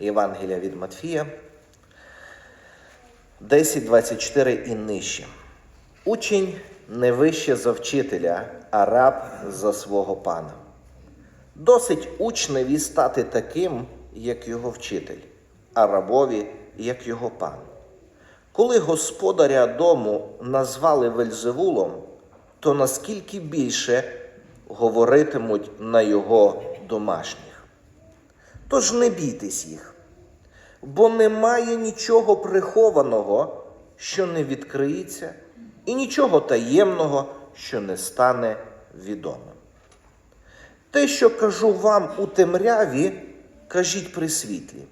Євангелія від Матфія 10.24 і нижче. Учень не вище за вчителя, а раб за свого пана. Досить учневі стати таким, як його вчитель, а рабові, як його пан. Коли господаря дому назвали Вельзевулом, то наскільки більше говоритимуть на його домашніх. Тож не бійтесь їх, бо немає нічого прихованого, що не відкриється, і нічого таємного, що не стане відомим. Те, що кажу вам у темряві, кажіть при світлі,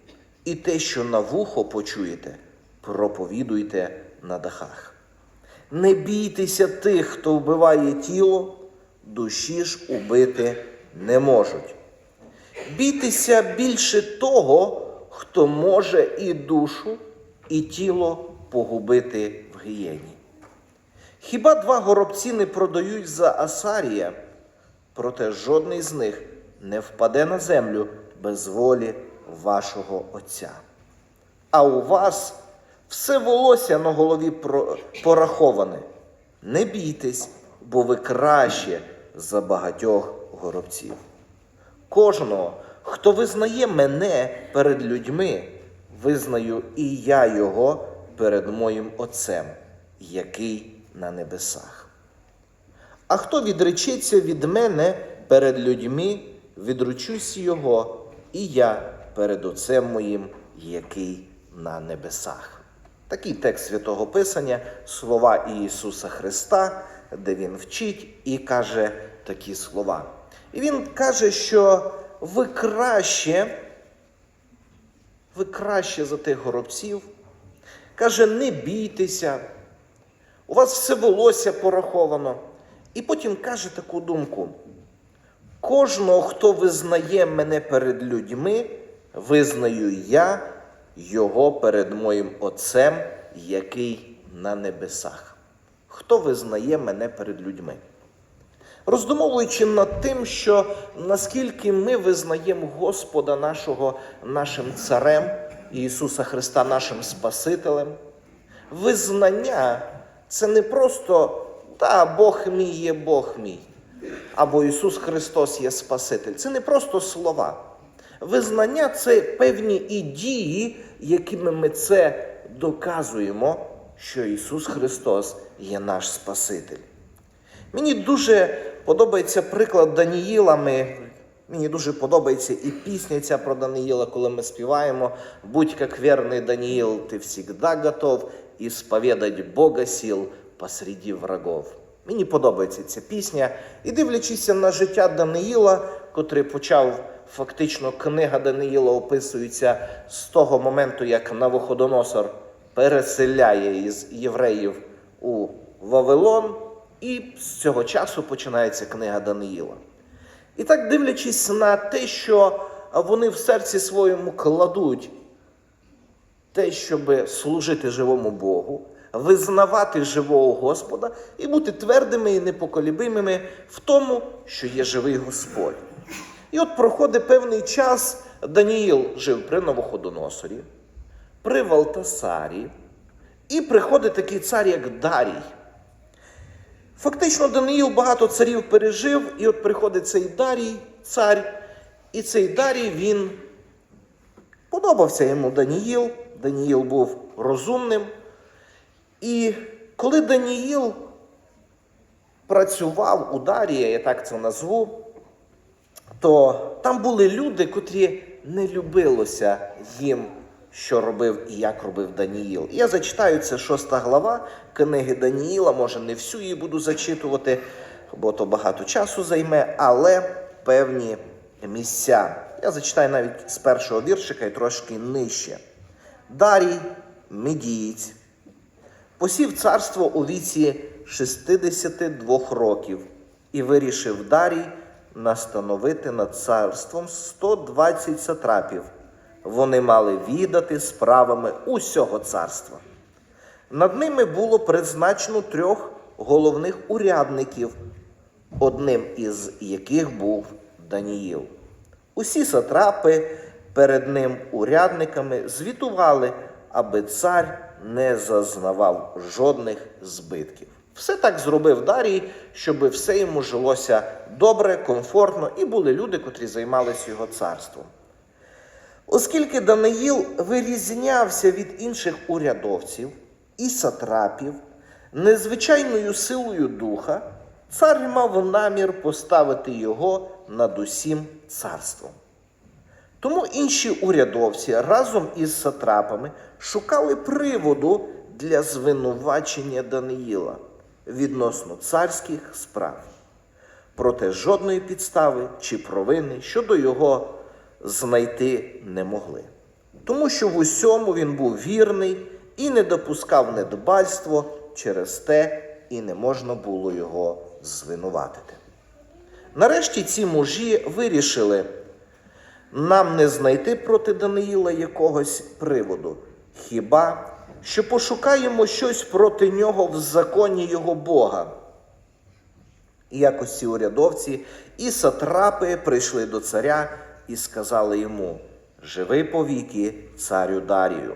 і те, що на вухо почуєте, проповідуйте на дахах. Не бійтеся тих, хто вбиває тіло, душі ж убити не можуть. Бійтеся більше того, хто може і душу, і тіло погубити в гієні. Хіба два горобці не продають за Асарія, проте жодний з них не впаде на землю без волі вашого Отця. А у вас все волосся на голові пораховане. Не бійтесь, бо ви краще за багатьох горобців. Кожного, хто визнає мене перед людьми, визнаю і я його перед моїм Отцем, який на небесах. А хто відречеться від мене перед людьми, відручусь його, і я перед Отцем моїм, який на небесах. Такий текст Святого Писання, слова Ісуса Христа, де Він вчить і каже такі слова. І Він каже, що ви краще, ви краще за тих горобців. Каже, не бійтеся, у вас все волосся пораховано. І потім каже таку думку: кожного, хто визнає мене перед людьми, визнаю я його перед моїм Отцем, який на небесах. Хто визнає мене перед людьми? Роздумовуючи над тим, що наскільки ми визнаємо Господа нашого нашим царем, Ісуса Христа нашим Спасителем, визнання це не просто та Бог мій є Бог мій, або Ісус Христос є Спаситель. Це не просто слова. Визнання це певні і дії, якими ми це доказуємо, що Ісус Христос є наш Спаситель. Мені дуже подобається приклад Даніїла. Ми, мені дуже подобається і пісня ця про Даниїла, коли ми співаємо Будь як вірний Даниїл, ти всегда готов ісповідать Бога сил посреди врагов. Мені подобається ця пісня. І дивлячись на життя Даниїла, котрий почав фактично книга Даниїла описується з того моменту, як Навуходоносор переселяє із євреїв у Вавилон, і з цього часу починається книга Даниїла. І так дивлячись на те, що вони в серці своєму кладуть те, щоб служити живому Богу, визнавати живого Господа і бути твердими і непоколібимими в тому, що є живий Господь. І от проходить певний час, Даніїл жив при Новоходоносорі, при Валтасарі, і приходить такий цар, як Дарій. Фактично, Даниїл багато царів пережив, і от приходить цей Дарій, цар, і цей Дарій він подобався йому Даніїл. Даніїл був розумним. І коли Даніїл працював у Дарія, я так це назву, то там були люди, котрі не любилося їм, що робив і як робив Даніїл. Я зачитаю це шоста глава книги Даніїла, може не всю її буду зачитувати, бо то багато часу займе, але певні місця. Я зачитаю навіть з першого віршика і трошки нижче. Дарій, медієць, посів царство у віці 62 років і вирішив Дарій настановити над царством 120 сатрапів. Вони мали відати справами усього царства. Над ними було призначено трьох головних урядників, одним із яких був Даніїл. Усі сатрапи перед ним урядниками звітували, аби цар не зазнавав жодних збитків. Все так зробив Дарій, щоб все йому жилося добре, комфортно, і були люди, котрі займалися його царством. Оскільки Даниїл вирізнявся від інших урядовців і сатрапів незвичайною силою духа, цар мав намір поставити його над усім царством. Тому інші урядовці разом із сатрапами шукали приводу для звинувачення Даниїла відносно царських справ. Проте жодної підстави чи провини щодо його знайти не могли. Тому що в усьому він був вірний і не допускав недбальство, через те і не можна було його звинуватити. Нарешті ці мужі вирішили нам не знайти проти Даниїла якогось приводу, хіба що пошукаємо щось проти нього в законі його Бога. І якось ці урядовці і сатрапи прийшли до царя і сказали йому: Живи повіки, царю Дарію.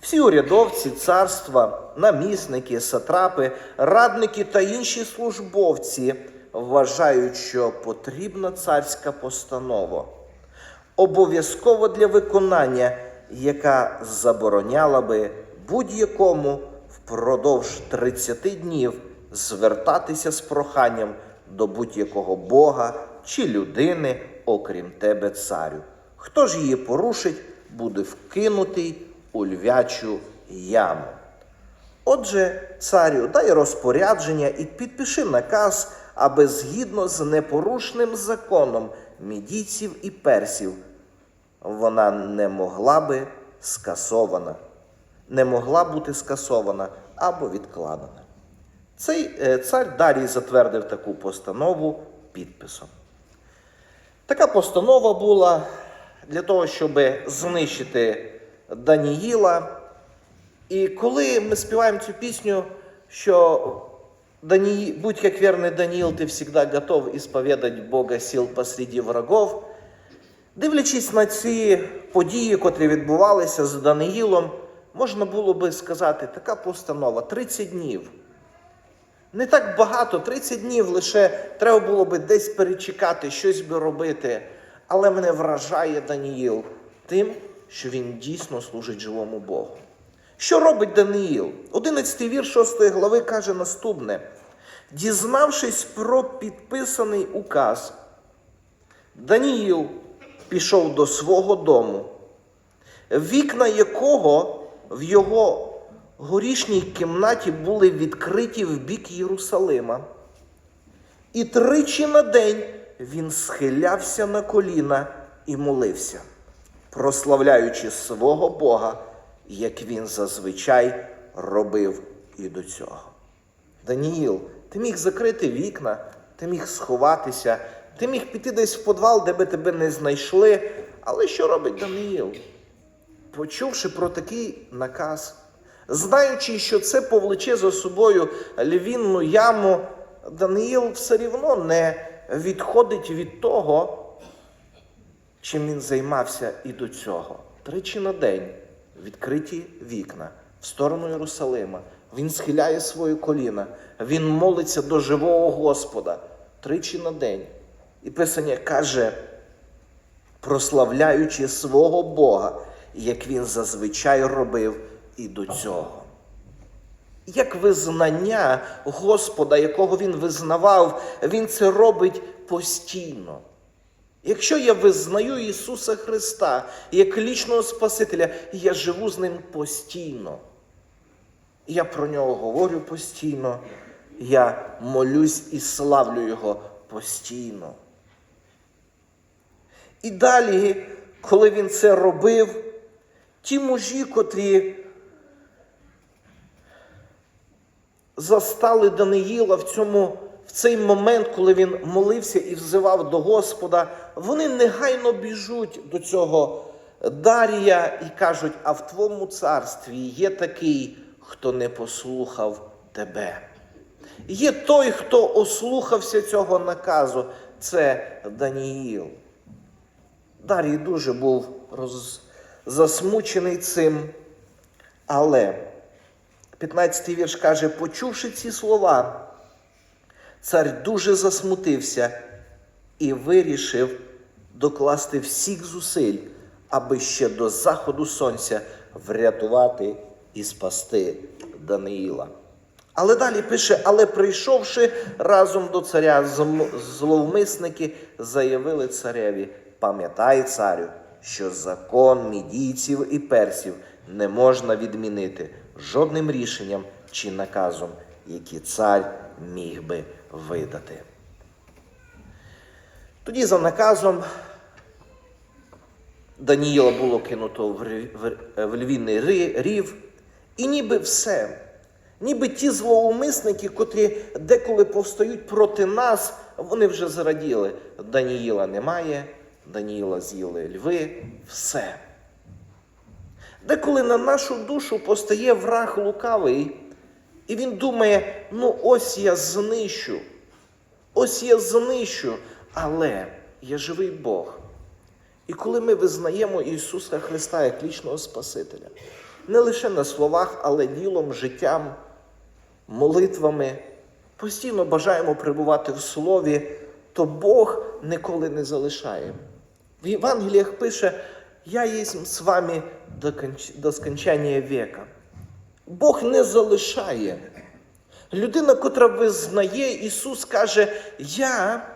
Всі урядовці царства, намісники, сатрапи, радники та інші службовці вважають, що потрібна царська постанова, обов'язково для виконання, яка забороняла би будь-якому впродовж 30 днів звертатися з проханням до будь-якого Бога чи людини, окрім тебе, царю. Хто ж її порушить, буде вкинутий у львячу яму. Отже, царю, дай розпорядження і підпиши наказ, аби згідно з непорушним законом мідійців і персів вона не могла би скасована, не могла бути скасована або відкладена. Цей е, цар Дарій затвердив таку постанову підписом. Така постанова була для того, щоб знищити Даніїла. І коли ми співаємо цю пісню, що Дані... будь як верний Даниил, ти всегда готов исповедать Бога сил посреди врагов. Дивлячись на ці події, котрі відбувалися з Даниїлом, можна було би сказати, така постанова 30 днів. Не так багато, 30 днів лише треба було би десь перечекати, щось би робити. Але мене вражає Даніїл тим, що він дійсно служить живому Богу. Що робить Даниїл? 11 вірш 6 глави каже наступне: дізнавшись про підписаний указ, Даніїл пішов до свого дому, вікна якого в його горішній кімнаті були відкриті в бік Єрусалима. І тричі на день він схилявся на коліна і молився, прославляючи свого Бога, як він зазвичай робив і до цього. Даніїл, ти міг закрити вікна, ти міг сховатися, ти міг піти десь в подвал, де би тебе не знайшли. Але що робить Даниїл? Почувши про такий наказ, знаючи, що це повлече за собою львінну яму, Даниїл все рівно не відходить від того, чим він займався і до цього. Тричі на день відкриті вікна в сторону Єрусалима. Він схиляє свої коліна, він молиться до живого Господа тричі на день. І Писання каже, прославляючи свого Бога, як він зазвичай робив і до цього. Як визнання Господа, якого він визнавав, він це робить постійно. Якщо я визнаю Ісуса Христа як лічного Спасителя, я живу з Ним постійно. Я про нього говорю постійно, я молюсь і славлю Його постійно. І далі, коли він це робив, ті мужі, котрі застали Даниїла в цьому, в цей момент, коли він молився і взивав до Господа, вони негайно біжуть до цього Дарія і кажуть: а в твоєму царстві є такий, хто не послухав тебе. Є той, хто ослухався цього наказу, це Даніїл. Дарій дуже був роз... засмучений цим, але 15-й вірш каже, почувши ці слова, цар дуже засмутився і вирішив докласти всіх зусиль, аби ще до заходу сонця врятувати і спасти Даниїла. Але далі пише: але прийшовши разом до царя, зловмисники заявили цареві: пам'ятай, царю, що закон мідійців і персів не можна відмінити жодним рішенням чи наказом, які цар міг би видати. Тоді за наказом Даніїла було кинуто в львіний рів, і ніби все. Ніби ті злоумисники, котрі деколи повстають проти нас, вони вже зраділи. Даніїла немає, Даніїла з'їли льви, все. Деколи на нашу душу постає враг лукавий, і він думає: ну ось я знищу, ось я знищу, але є живий Бог. І коли ми визнаємо Ісуса Христа як лічного Спасителя, не лише на словах, але ділом, життям, молитвами, постійно бажаємо перебувати в Слові, то Бог ніколи не залишає. В Євангеліях пише: Я єсмь з вами до, конч... до скончання віка. Бог не залишає. Людина, котра визнає, Ісус каже, я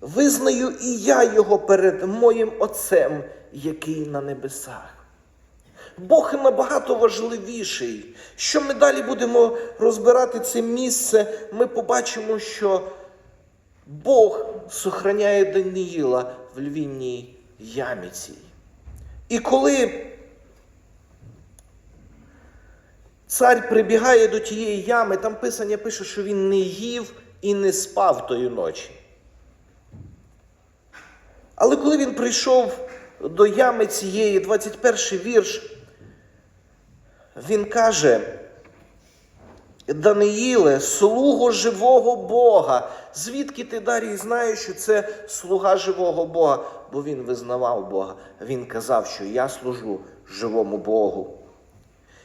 визнаю і я Його перед моїм Отцем, який на небесах. Бог набагато важливіший. Що ми далі будемо розбирати це місце, ми побачимо, що Бог сохраняє Даніїла в львінній ямі цій. І коли цар прибігає до тієї ями, там писання пише, що він не їв і не спав тої ночі. Але коли він прийшов до ями цієї, 21 вірш, він каже, Даниїле, слуго живого Бога. Звідки ти Дарій знаєш, що це слуга живого Бога? Бо він визнавав Бога. Він казав, що я служу живому Богу.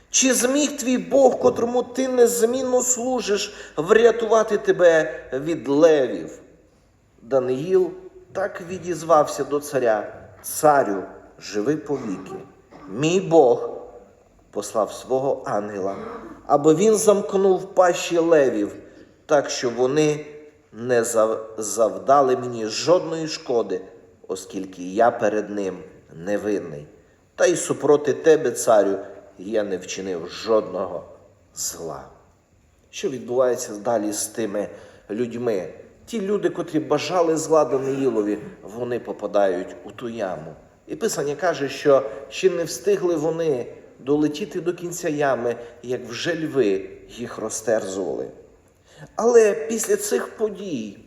Чи зміг твій Бог, котрому ти незмінно служиш, врятувати тебе від левів? Даниїл так відізвався до царя, царю, живи повіки. Мій Бог послав свого ангела, аби він замкнув пащі левів, так що вони не завдали мені жодної шкоди, оскільки я перед ним невинний. Та й супроти тебе, царю, я не вчинив жодного зла. Що відбувається далі з тими людьми? Ті люди, котрі бажали зла Даниїлові, вони попадають у ту яму. І Писання каже, що ще не встигли вони долетіти до кінця ями, як вже льви їх розтерзували. Але після цих подій,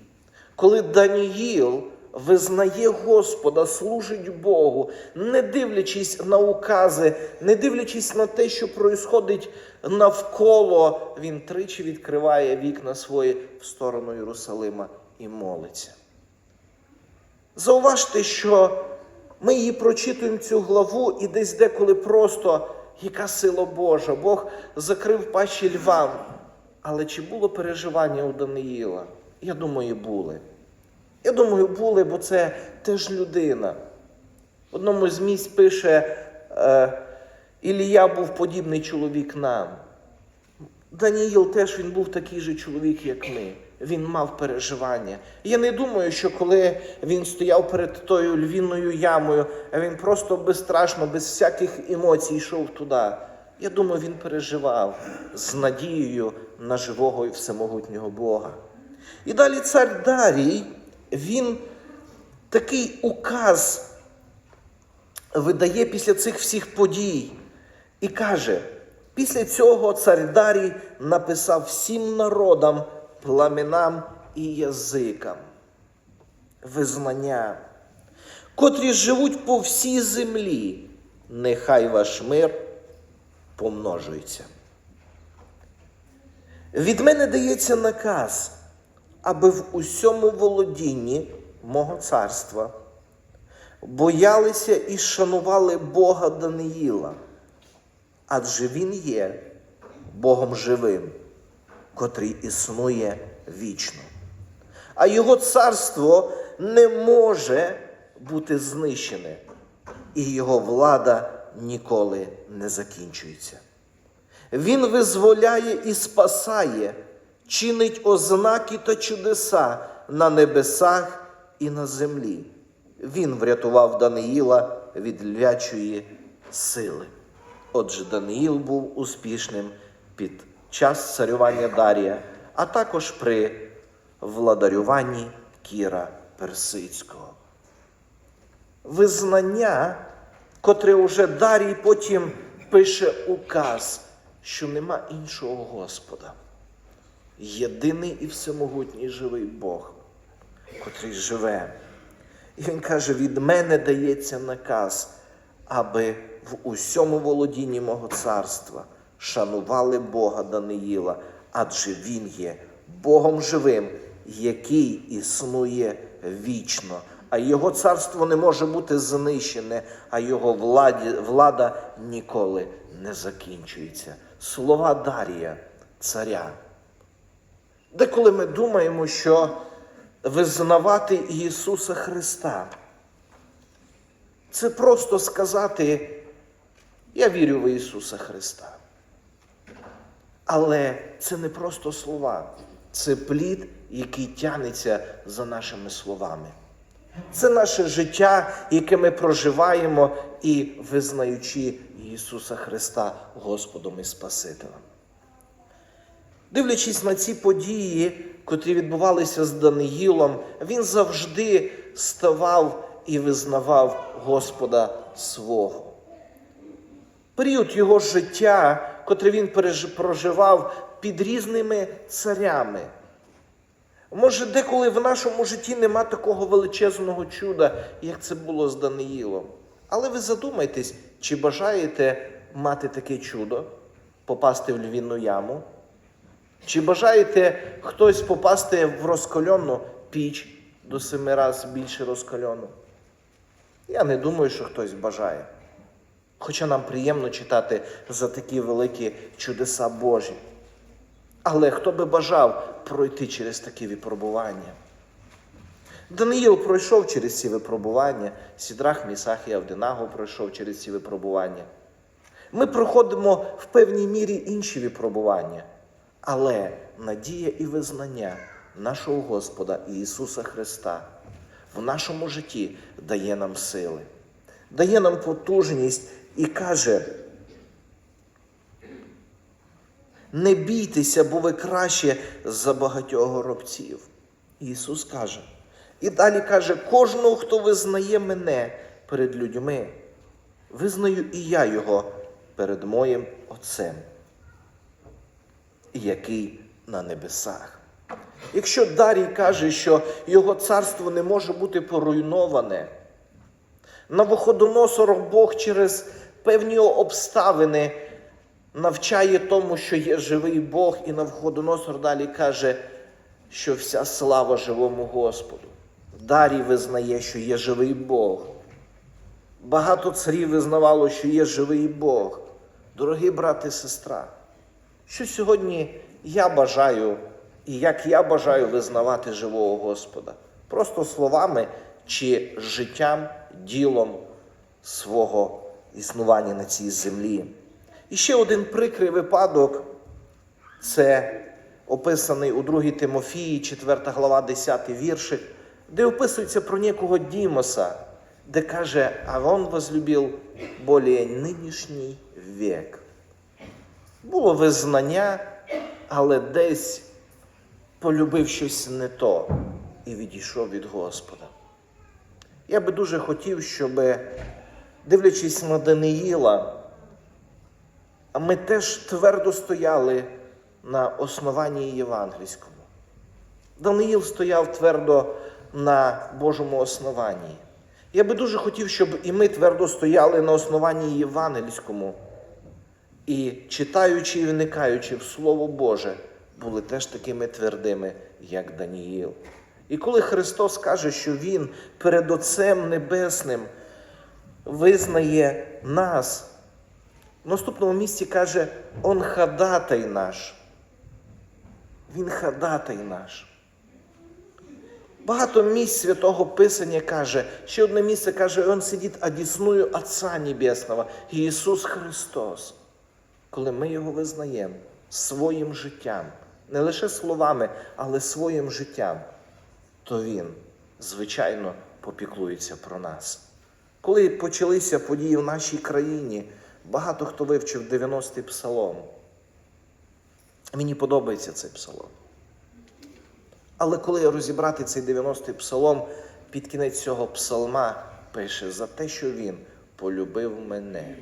коли Даніїл визнає Господа, служить Богу, не дивлячись на укази, не дивлячись на те, що происходить навколо, він тричі відкриває вікна свої в сторону Єрусалима і молиться. Зауважте, що ми її прочитуємо цю главу, і десь деколи просто яка сила Божа. Бог закрив пащі львам. Але чи було переживання у Даниїла? Я думаю, були. Я думаю, були, бо це теж людина. В одному з місць пише, е, Ілія був подібний чоловік нам. Даніїл теж він був такий же чоловік, як ми. Він мав переживання. Я не думаю, що коли він стояв перед тою львіною ямою, він просто безстрашно, без всяких емоцій йшов туди. Я думаю, він переживав з надією на живого і всемогутнього Бога. І далі цар Дарій, він такий указ видає після цих всіх подій і каже: після цього цар Дарій написав всім народам, пламенам і язикам. Визнання, котрі живуть по всій землі, нехай ваш мир помножується. Від мене дається наказ, аби в усьому володінні мого царства боялися і шанували Бога Даниїла, адже Він є Богом живим, котрий існує вічно. А Його царство не може бути знищене, і Його влада ніколи не закінчується. Він визволяє і спасає, чинить ознаки та чудеса на небесах і на землі. Він врятував Даниїла від лячої сили. Отже, Даниїл був успішним під час царювання Дарія, а також при владарюванні Кіра Персидського. Визнання, котре уже Дарій потім пише указ, що нема іншого Господа. Єдиний і всемогутній живий Бог, котрий живе. І він каже: від мене дається наказ, аби в усьому володінні мого царства шанували Бога Даниїла, адже Він є Богом живим, який існує вічно. А його царство не може бути знищене, а його владі, влада ніколи не закінчується. Слова Дарія, царя. Деколи ми думаємо, що визнавати Ісуса Христа це просто сказати, я вірю в Ісуса Христа. Але це не просто слова, це плід, який тягнеться за нашими словами. Це наше життя, яке ми проживаємо і визнаючи Ісуса Христа Господом і Спасителем. Дивлячись на ці події, котрі відбувалися з Даниїлом, він завжди ставав і визнавав Господа свого. Період його життя, котрий він проживав під різними царями. Може, деколи в нашому житті нема такого величезного чуда, як це було з Даниїлом. Але ви задумайтесь, чи бажаєте мати таке чудо, попасти в львіну яму? Чи бажаєте хтось попасти в розкольонну піч до семи разів більше розкольону? Я не думаю, що хтось бажає. Хоча нам приємно читати за такі великі чудеса Божі. Але хто би бажав пройти через такі випробування? Даниїл пройшов через ці випробування, Сідрах, Місах і Авдинаго пройшов через ці випробування. Ми проходимо в певній мірі інші випробування, але надія і визнання нашого Господа Ісуса Христа в нашому житті дає нам сили, дає нам потужність і каже, не бійтеся, бо ви краще за багатьох робців. Ісус каже. І далі каже, кожного, хто визнає мене перед людьми, визнаю і я його перед моїм Отцем, який на небесах. Якщо Дарій каже, що його царство не може бути поруйноване, Навуходоносор Бог через певні обставини навчає тому, що є живий Бог, і Навуходоносор далі каже, що вся слава живому Господу. Дарій визнає, що є живий Бог. Багато царів визнавало, що є живий Бог. Дорогі брати і сестра, що сьогодні я бажаю, і як я бажаю визнавати живого Господа? Просто словами чи життям, ділом свого існування на цій землі. І ще один прикрий випадок це описаний у 2 Тимофії, 4 глава, 10 віршик, де описується про некого Дімоса, де каже, а він возлюбив более нинішній вік. Було визнання, але десь полюбив щось не то і відійшов від Господа. Я би дуже хотів, щоб, дивлячись на Даниїла, ми теж твердо стояли на основанні євангельському. Даниїл стояв твердо на Божому основанні. Я би дуже хотів, щоб і ми твердо стояли на основанні євангельському і, читаючи і вникаючи в Слово Боже, були теж такими твердими, як Даніїл. І коли Христос каже, що Він перед Отцем Небесним визнає нас, в наступному місці каже, Он хадатай наш. Він хадатай наш. Багато місць святого Писання каже, ще одне місце каже, Он сидить одісною Отця Небесного, Ісус Христос. Коли ми Його визнаємо своїм життям, не лише словами, але своїм життям, то Він, звичайно, попіклується про нас. Коли почалися події в нашій країні, багато хто вивчив 90-й псалом. Мені подобається цей псалом. Але коли розібрати цей 90-й псалом, під кінець цього псалма пише за те, що він полюбив мене.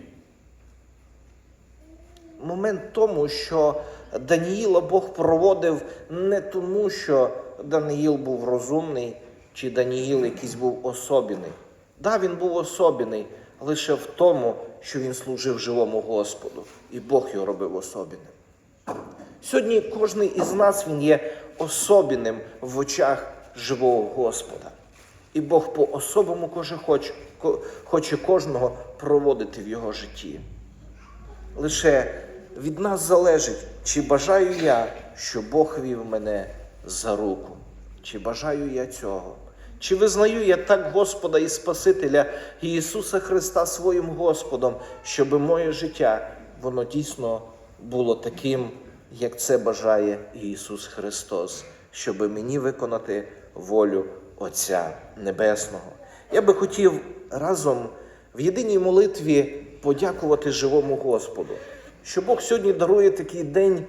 Момент тому, що Даніїла Бог проводив не тому, що Даниїл був розумний, чи Даніїл якийсь був особений. Да, він був особений, лише в тому, що він служив живому Господу, і Бог його робив особеним. Сьогодні кожен із нас він є особенним в очах живого Господа. І Бог по-особому каже, хоче, хоче кожного проводити в його житті. Лише від нас залежить, чи бажаю я, що Бог вів мене за руку, чи бажаю я цього. Чи визнаю я так Господа і Спасителя Ісуса Христа своїм Господом, щоб моє життя воно дійсно було таким, як це бажає Ісус Христос, щоб мені виконати волю Отця Небесного. Я би хотів разом в єдиній молитві подякувати живому Господу, що Бог сьогодні дарує такий день,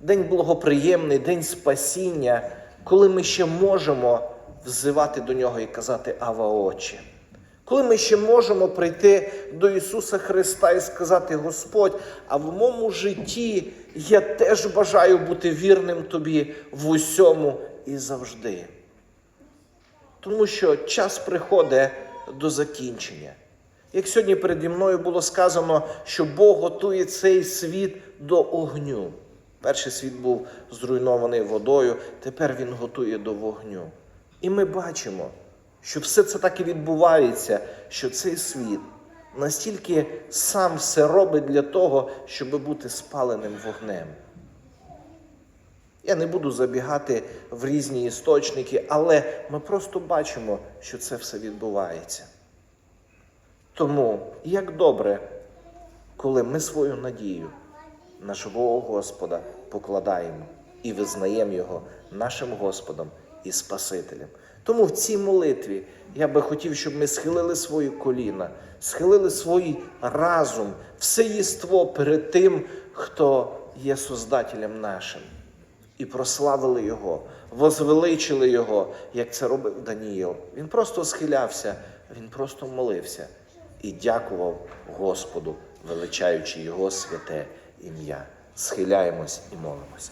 день благоприємний, день спасіння, коли ми ще можемо взивати до нього і казати Ава Отче. Коли ми ще можемо прийти до Ісуса Христа і сказати, Господь, а в моєму житті я теж бажаю бути вірним Тобі в усьому і завжди. Тому що час приходить до закінчення. Як сьогодні переді мною було сказано, що Бог готує цей світ до огню. Перший світ був зруйнований водою, тепер він готує до вогню. І ми бачимо, що все це так і відбувається, що цей світ настільки сам все робить для того, щоб бути спаленим вогнем. Я не буду забігати в різні істочники, але ми просто бачимо, що це все відбувається. Тому як добре, коли ми свою надію на живого Господа покладаємо і визнаємо Його нашим Господом і Спасителем. Тому в цій молитві я би хотів, щоб ми схилили свої коліна, схилили свій разум, все єство перед тим, хто є Создателем нашим і прославили Його, возвеличили Його, як це робив Даніїл. Він просто схилявся, він просто молився і дякував Господу, величаючи Його святе ім'я. Схиляємось і молимося.